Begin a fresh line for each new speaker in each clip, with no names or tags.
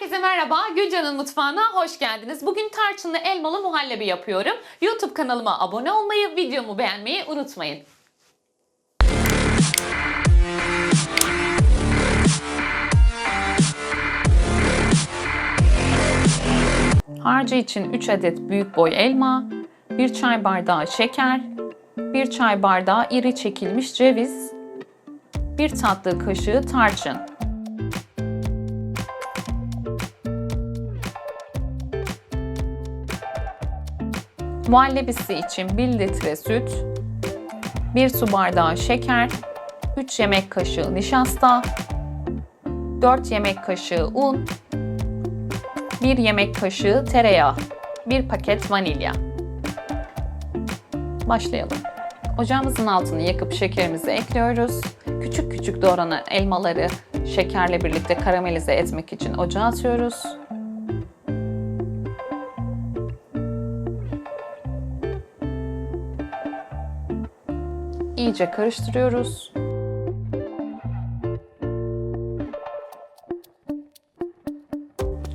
Herkese merhaba, Gülcan'ın mutfağına hoş geldiniz. Bugün tarçınlı elmalı muhallebi yapıyorum. YouTube kanalıma abone olmayı, videomu beğenmeyi unutmayın. Harcı için 3 adet büyük boy elma, 1 çay bardağı şeker, 1 çay bardağı iri çekilmiş ceviz, 1 tatlı kaşığı tarçın. Muhallebisi için 1 litre süt, 1 su bardağı şeker, 3 yemek kaşığı nişasta, 4 yemek kaşığı un, 1 yemek kaşığı tereyağı, 1 paket vanilya. Başlayalım. Ocağımızın altını yakıp şekerimizi ekliyoruz. Küçük küçük doğranan elmaları şekerle birlikte karamelize etmek için ocağa atıyoruz. İyice karıştırıyoruz.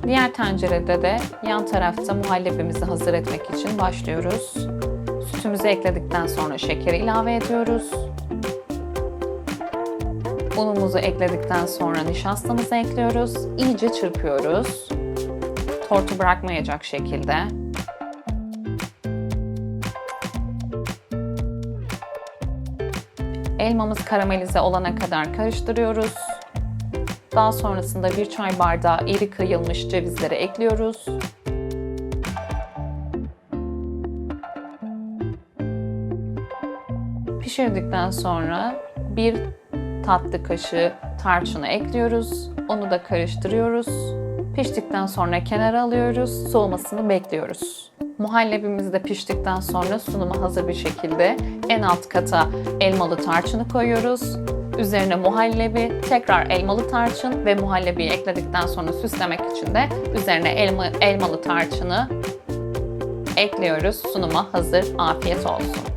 Diğer tencerede de yan tarafta muhallebimizi hazır etmek için başlıyoruz. Sütümüzü ekledikten sonra şekeri ilave ediyoruz. Unumuzu ekledikten sonra nişastamızı ekliyoruz. İyice çırpıyoruz. Tortu bırakmayacak şekilde. Elmamız karamelize olana kadar karıştırıyoruz. Daha sonrasında bir çay bardağı iri kıyılmış cevizleri ekliyoruz. Pişirdikten sonra bir tatlı kaşığı tarçını ekliyoruz. Onu da karıştırıyoruz. Piştikten sonra kenara alıyoruz. Soğumasını bekliyoruz. Muhallebimiz de piştikten sonra sunuma hazır bir şekilde en alt kata elmalı tarçını koyuyoruz. Üzerine muhallebi, tekrar elmalı tarçın ve muhallebiyi ekledikten sonra süslemek için de üzerine elma, elmalı tarçını ekliyoruz. Sunuma hazır. Afiyet olsun.